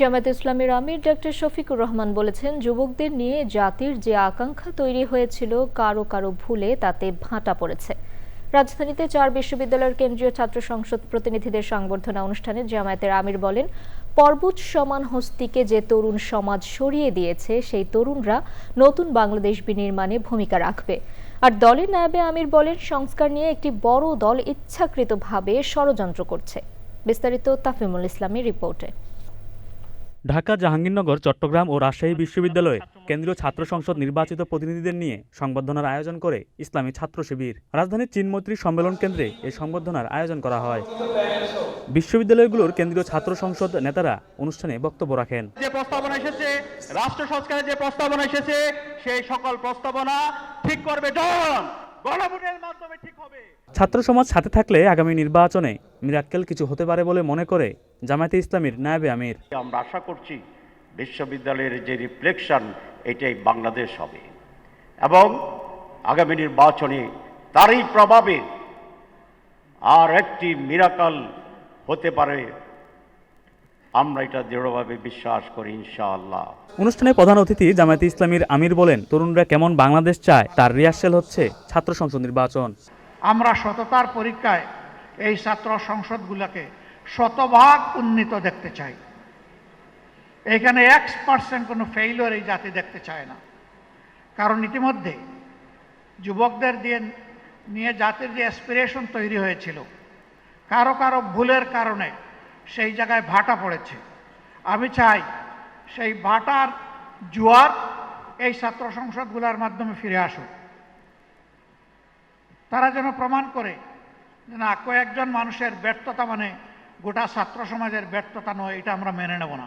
জামায়াত ইসলামের আমির ডক্টর শফিকুর রহমান বলেছেন, যুবকদের নিয়ে জাতির যে আকাঙ্ক্ষা তৈরি হয়েছিল কারও কারও ভুলে তাতে ভাঁটা পড়েছে। রাজধানীতে চার বিশ্ববিদ্যালয়ের কেন্দ্রীয় ছাত্র সংসদ প্রতিনিধিদের সংবর্ধনা অনুষ্ঠানে জামায়াতের আমির বলেন, পর্বত সমান হস্তিকে যে তরুণ সমাজ সরিয়ে দিয়েছে, সেই তরুণরা নতুন বাংলাদেশ বিনির্মাণে ভূমিকা রাখবে। আর দলের নায়েবে আমির বলেন, সংস্কার নিয়ে একটি বড় দল ইচ্ছাকৃতভাবে ষড়যন্ত্র করছে। বিস্তারিত তাফিমুল ইসলামের রিপোর্টে। ঢাকা, জাহাঙ্গীরনগর, চট্টগ্রাম ও রাজশাহী বিশ্ববিদ্যালয়ে কেন্দ্রীয় ছাত্র সংসদ নির্বাচিত প্রতিনিধিদের নিয়ে সংবর্ধনার আয়োজন করে ইসলামী ছাত্র শিবির। রাজধানীর চীনমৈত্রী সম্মেলন কেন্দ্রে এই সংবর্ধনার আয়োজন করা হয়। বিশ্ববিদ্যালয়গুলোর কেন্দ্রীয় ছাত্র সংসদ নেতারা অনুষ্ঠানে বক্তব্য রাখেন। যে প্রস্তাবনা এসেছে, রাষ্ট্র সংস্কারের যে প্রস্তাবনা এসেছে, সেই সকল প্রস্তাবনা ঠিক করবে জন। ছাত্র সমাজ সাথে থাকলে আগামী নির্বাচনে মিরাক্কেল কিছু হতে পারে বলে মনে করে জামায়াতে ইসলামীর নায়েবে আমির। আমরা আশা করছি বিশ্ববিদ্যালয়ের যে রিফ্লেকশন এটাই বাংলাদেশ হবে। এবং আগামী নির্বাচনে তারই প্রভাবে আর একটি মিরাকাল হতে পারে আমরা এটা দৃঢ়ভাবে বিশ্বাস করি ইনশাআল্লাহ। অনুষ্ঠানে প্রধান অতিথি জামায়াতে ইসলামীর আমির বলেন তরুণরা কেমন বাংলাদেশ চায় তার রিহার্সেল হচ্ছে ছাত্র সংসদ নির্বাচন। আমরা সততার পরীক্ষায় এই ছাত্র সংসদগুলোকে শতভাগ উন্নীত দেখতে চাই। এখানে এক্স পার্সেন্ট কোনো ফেইলিওর এই জাতি দেখতে চায় না। কারণ ইতিমধ্যে যুবকদের দিয়ে নিয়ে জাতির যে অ্যাসপিরেশন তৈরি হয়েছিল কারও কারও ভুলের কারণে সেই জায়গায় ভাটা পড়েছে। আমি চাই সেই ভাটার জোয়ার এই ছাত্র সংসদগুলোর মাধ্যমে ফিরে আসুক। তারা যেন প্রমাণ করে যে না কয়েকজন মানুষের ব্যর্থতা মানে গোটা ছাত্র সমাজের ব্যর্থতা নয় এটা আমরা মেনে নেব না।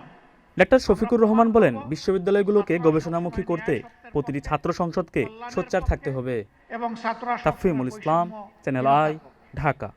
ডাক্তার শফিকুর রহমান বলেন বিশ্ববিদ্যালয়গুলোকে গবেষণামুখী করতে প্রতিটি ছাত্র সংসদকে সোচ্চার থাকতে হবে। এবং তাফিমুল ইসলাম চ্যানেল আই ঢাকা।